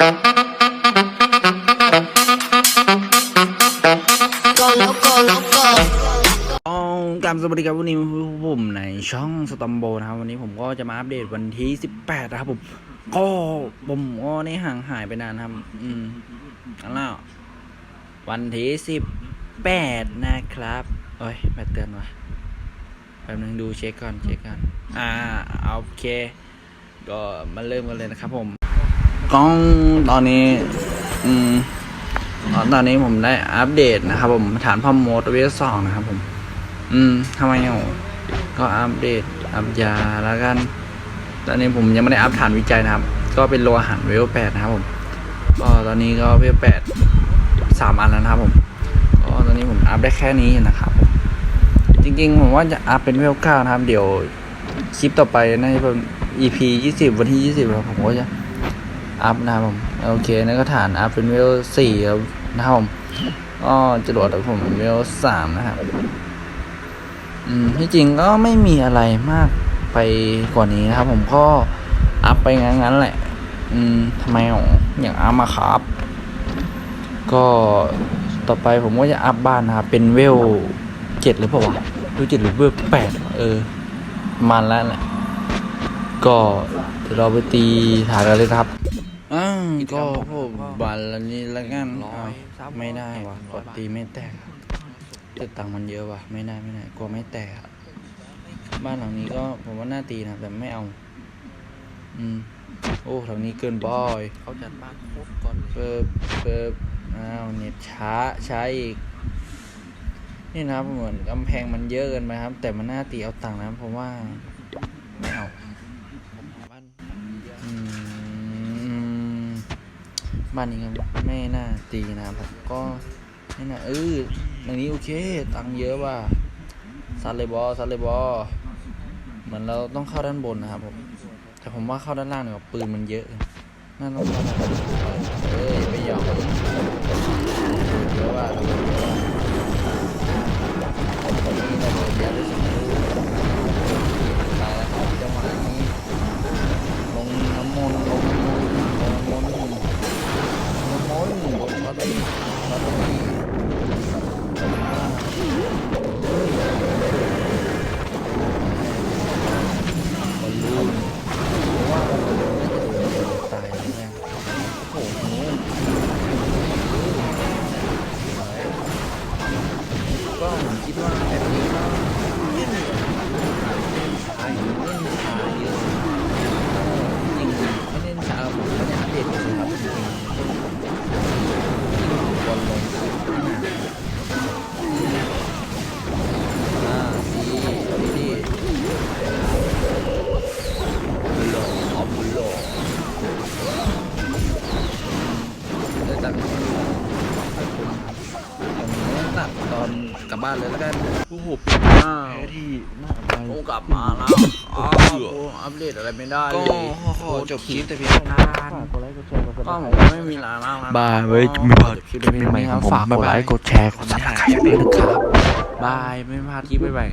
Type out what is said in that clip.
Go loco, loco. อ๋อกลับสวัสดีครับวันนี้ผมในช่องสตอมโบนะครับ วันนี้ผมก็จะมาอัปเดตวันที่18นะครับผมก็ผมก็นี่ห่างหายไปนานครับ อืมอันแล้ววันที่18นะครับโอ้ยแบตเตือนวะแป๊บนึงดูเช็คก่อนเช็คก่อนอ่าโอเค ก็มาเริ่มกันเลยนะครับผม กล้องตอนนี้ อืมตอนนี้ผมได้อัปเดตนะครับ ผมฐานพอมโมดเวสสองนะครับ ผม อืมทำไมอะก็อัปเดตอัปยาแล้วกัน ตอนนี้ผมยังไม่ได้อัปฐานวิจัยนะครับ ก็เป็นโลหะเวลแปดนะครับผมก็ตอนนี้ก็เวลแปดสามอันแล้วนะครับ ผมก็ตอนนี้ผมอัพได้แค่นี้นะครับผมจริงๆผมว่าจะอัพเป็นเวลเก้านะครับ เดี๋ยวคลิปต่อไปน่าจะเป็น EP ยี่สิบวันที่ยี่สิบผมก็จะ อัพนะครับผมโอเคนั่นก็ฐานอัพเป็นเวลสี่ครับนะครับผมก็จรวดของผมเวลสามนะครับอืมที่จริงก็ไม่มีอะไรมากไปกว่านี้นะครับ ผมก็อัพไปงั้นๆแหละ อืมทำไมอ๋อย่างอัพมาครับ ก็ต่อไปผมก็จะอัพบ้านนะครับ เป็นเวลเจ็ดหรือเปล่าวะเวลเจ็ดหรือเวลแปดเออมันแล้วแหละก็เดี๋ยวเราไปตีฐานกันเลยครับ อ่าก็พวกบัลลนี้ละกันอ้าวไม่ได้ว่ะกดตีไม่แตกอะแต่ตังค์มันเยอะว่ะ ไม่ได้ไม่ได้กลัวไม่แตกอะบ้านหลังนี้ก็ผมว่าน่าตีนะแต่ไม่เอา อืมโอ้หลังนี้เกินบอยเขาจัดบ้านโคตรก่อนเลยเปิบเปิบอ้าวเน็ตช้าช้าอีกนี่นะครับเหมือนกำแพงมันเยอะเกินไปครับ แต่มันน่าตีเอาตังค์นะผมว่าไม่เอา บ้าน อืม บ้านนี้ก็ไม่น่าตีนะครับผมก็ไม่น่าเอออย่างนี้โอเค ตังเยอะว่ะซัดเลยบอซัดเลยบอเหมือนเราต้องเข้าด้านบนนะครับผมแต่ผมว่าเข้าด้านล่างเนี่ยปืนมันเยอะน่าต้องเข้าด้านบนเอ้ยอ ก็ผมคิดว่าแบบนี้ก็เล่นช้าอยู่เล่นช้าย ตัดตอนกลับบ้านเลยแล้วกันโอ้โหปิดหน้าแพ้ที่หน้าไปโอ้กลับมาแล้วอ๋ออัปเดตอะไรไม่ได้เลก็ยขอจบคลิปแต่เพียงเท่านี้กดไลค์กดแชร์กดซับสไครต์ก็ไม่มีอะไรมากนะบายไว้ไม่พลาดคลิปใหม่ๆของผมฝากกดไลค์กดแชร์กดซับสไครต์ด้วยนะครับบายไม่พลาดคลิปบ๊ายบาย